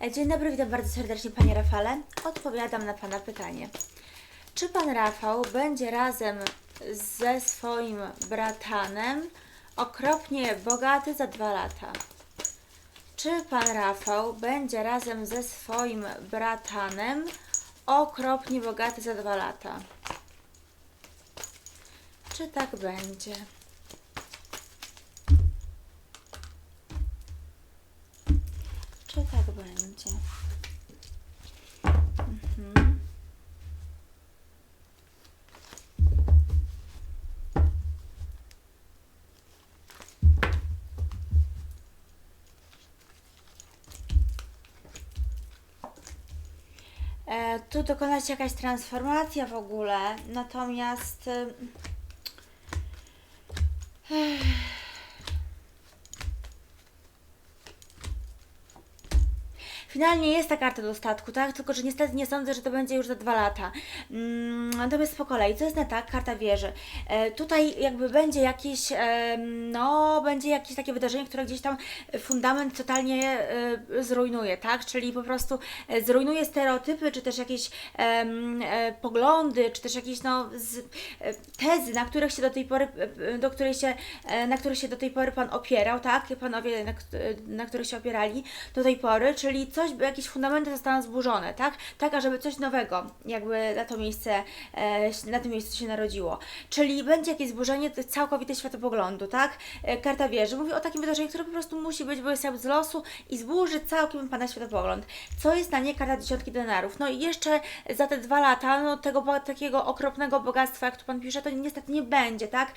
E, Dzień dobry, witam bardzo serdecznie Panie Rafale. Odpowiadam na Pana pytanie. Czy Pan Rafał będzie razem ze swoim bratanem okropnie bogaty za dwa lata? Czy Pan Rafał będzie razem ze swoim bratanem okropnie bogaty za dwa lata? Czy tak będzie? Czy tak będzie? Mhm. E, tu dokona się jakaś transformacja w ogóle, natomiast Finalnie jest ta karta dostatku, tak? Tylko, że niestety nie sądzę, że to będzie już za dwa lata. Mm, natomiast po kolei, co jest nie tak? Karta wieży. E, tutaj jakby będzie jakieś, e, no, będzie jakieś takie wydarzenie, które gdzieś tam fundament totalnie e, zrujnuje, tak? Czyli po prostu e, zrujnuje stereotypy, czy też jakieś em, e, poglądy, czy też jakieś, no, z, e, tezy, na których się do tej pory, e, do której się, e, na których się do tej pory Pan opierał, tak? Panowie, na, na których się opierali do tej pory, czyli coś, by jakieś fundamenty zostaną zburzone, tak? Tak, ażeby coś nowego jakby na to miejsce, e, na tym miejscu się narodziło. Czyli będzie jakieś zburzenie całkowite światopoglądu, tak? E, karta wieży mówi o takim wydarzeniu, które po prostu musi być błyskiem z losu i zburzy całkiem Pana światopogląd. Co jest na nie karta dziesiątki denarów? No i jeszcze za te dwa lata, no tego bo- takiego okropnego bogactwa, jak tu Pan pisze, to niestety nie będzie, tak?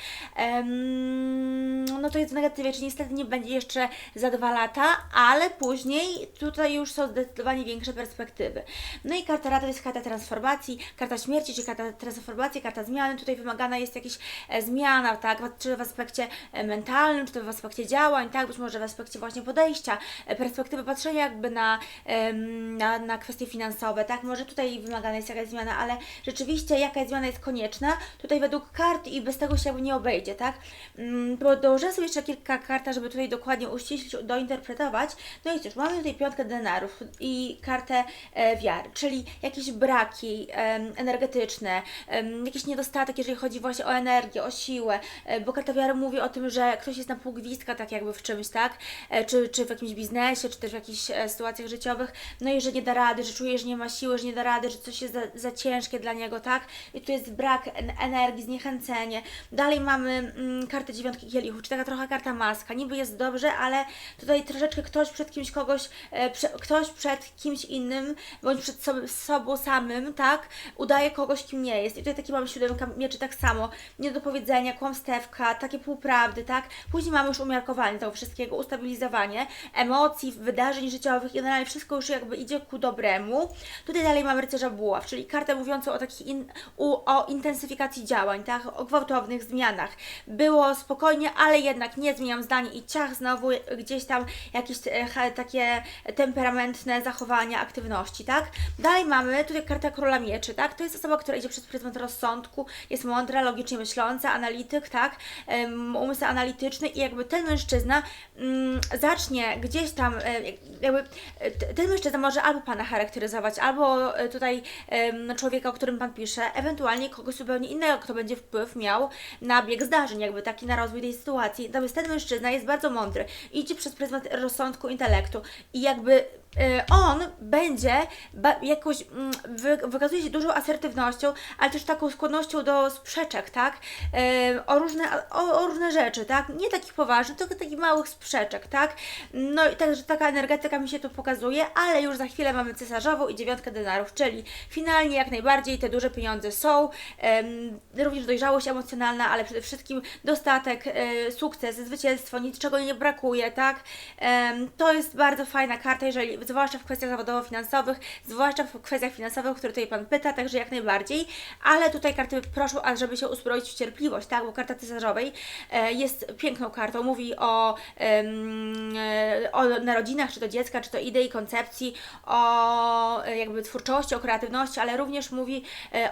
No to jest w negatywie, czyli niestety nie będzie jeszcze za dwa lata, ale później tutaj już są zdecydowanie większe perspektywy. No i karta rady to jest karta transformacji, karta śmierci, czyli karta transformacji, karta zmiany. Tutaj wymagana jest jakaś e, zmiana, tak? Czy w aspekcie e, mentalnym, czy to w aspekcie działań, tak? Być może w aspekcie właśnie podejścia, e, perspektywy patrzenia jakby na, na, na kwestie finansowe, tak? Może tutaj wymagana jest jakaś zmiana, ale rzeczywiście jaka zmiana jest konieczna, tutaj według kart i bez tego się nie obejdzie, tak? Mm, Bo dołożyłem sobie jeszcze kilka kart, żeby tutaj dokładnie uściślić, dointerpretować. No i cóż, mamy tutaj piątkę denarów i kartę e, wiary, czyli jakieś braki energetyczne, jakiś niedostatek, jeżeli chodzi właśnie o energię, o siłę, e, bo karta wiary mówi o tym, że ktoś jest na pół gwizdka, tak jakby w czymś, tak? E, czy, czy w jakimś biznesie, czy też w jakichś sytuacjach życiowych, no i że nie da rady, że czuje, że nie ma siły, że nie da rady, że coś jest za, za ciężkie dla niego, tak? I tu jest brak en- energii, zniechęcenie. Dalej mamy mm, kartę dziewiątki kielichów, czy taka trochę karta maska. Niby jest dobrze, ale tutaj troszeczkę ktoś przed kimś kogoś, ktoś przed kimś innym, bądź przed sobą, sobą samym, tak? Udaje kogoś, kim nie jest. I tutaj taki mamy siódemka mieczy tak samo. Niedopowiedzenia, kłamstewka, takie półprawdy, tak? Później mamy już umiarkowanie tego wszystkiego, ustabilizowanie emocji, wydarzeń życiowych generalnie wszystko już jakby idzie ku dobremu. Tutaj dalej mamy rycerza buław, czyli kartę mówiącą o takich in, o intensyfikacji działań, tak? O gwałtownych zmianach. Było spokojnie, ale jednak nie zmieniam zdania i ciach znowu gdzieś tam jakieś e, takie temperamentne zachowania, aktywności, tak? Dalej mamy tutaj kartę króla mieczy, tak? To jest osoba, która idzie przez pryzmat rozsądku, jest mądra, logicznie myśląca, analityk, tak? Umysł analityczny i jakby ten mężczyzna mm, zacznie gdzieś tam, e, jakby ten mężczyzna może albo Pana charakteryzować, albo e, tutaj em, człowieka, o którym Pan pisze, ewentualnie kogoś zupełnie innego, kto będzie wpływ miał na bieg zdarzeń, jakby taki na rozwój tej sytuacji. Natomiast ten mężczyzna jest bardzo mądry, idzie przez pryzmat rozsądku, intelektu i jakby on będzie jakoś mm, wy, wykazuje się dużą asertywnością, ale też taką skłonnością do sprzeczek, tak? E, o, różne, o, o różne rzeczy, tak? Nie takich poważnych, tylko takich małych sprzeczek, tak? No i także taka energetyka mi się tu pokazuje, ale już za chwilę mamy cesarzową i dziewiątkę denarów, czyli finalnie jak najbardziej te duże pieniądze są, również dojrzałość emocjonalna, ale przede wszystkim dostatek, e, sukces, zwycięstwo, niczego nie brakuje, tak? To jest bardzo fajna karta, jeżeli, zwłaszcza w kwestiach zawodowo-finansowych, zwłaszcza w kwestiach finansowych, o które tutaj Pan pyta, także jak najbardziej, ale tutaj karty proszą, ażeby się uzbroić w cierpliwość, tak? Bo karta cesarzowej e, jest piękną kartą, mówi o, e, o narodzinach, czy to dziecka, czy to idei, koncepcji, o e, jakby twórczości, o kreatywności, ale również mówi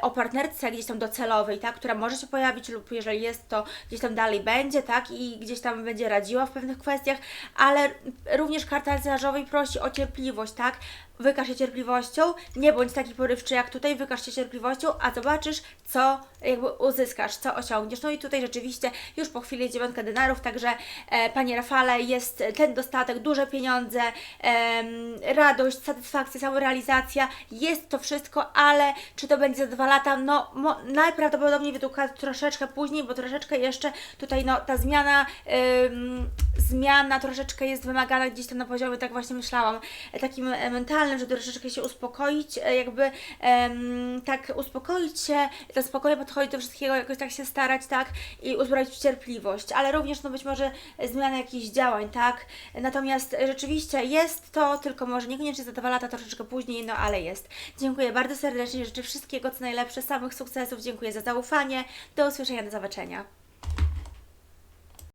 o partnerce gdzieś tam docelowej, tak? Która może się pojawić lub jeżeli jest, to gdzieś tam dalej będzie, tak? I gdzieś tam będzie radziła w pewnych kwestiach, ale również karta cesarzowej prosi o cierpliwość, cierpliwość, tak? Wykaż się cierpliwością, nie bądź taki porywczy jak tutaj, wykaż się cierpliwością, a zobaczysz, co jakby uzyskasz, co osiągniesz. No i tutaj rzeczywiście już po chwili dziewiątka denarów, także e, Panie Rafale, jest ten dostatek, duże pieniądze, em, radość, satysfakcja, samorealizacja, jest to wszystko, ale czy to będzie za dwa lata? No, mo, najprawdopodobniej według troszeczkę później, bo troszeczkę jeszcze tutaj no, ta zmiana, ym, zmiana troszeczkę jest wymagana gdzieś tam na poziomie, tak właśnie myślałam, e, takim e, mentalnym, żeby troszeczkę się uspokoić, e, jakby tak uspokoić się, za spokojnie podchodzić do wszystkiego, jakoś tak się starać, tak, i uzbroić w cierpliwość, ale również no być może zmiana jakichś działań, tak, natomiast rzeczywiście jest to, tylko może niekoniecznie za dwa lata, troszeczkę później, no ale jest. Dziękuję bardzo serdecznie, życzę wszystkiego co najlepsze, samych sukcesów, dziękuję za zaufanie, do usłyszenia, do zobaczenia.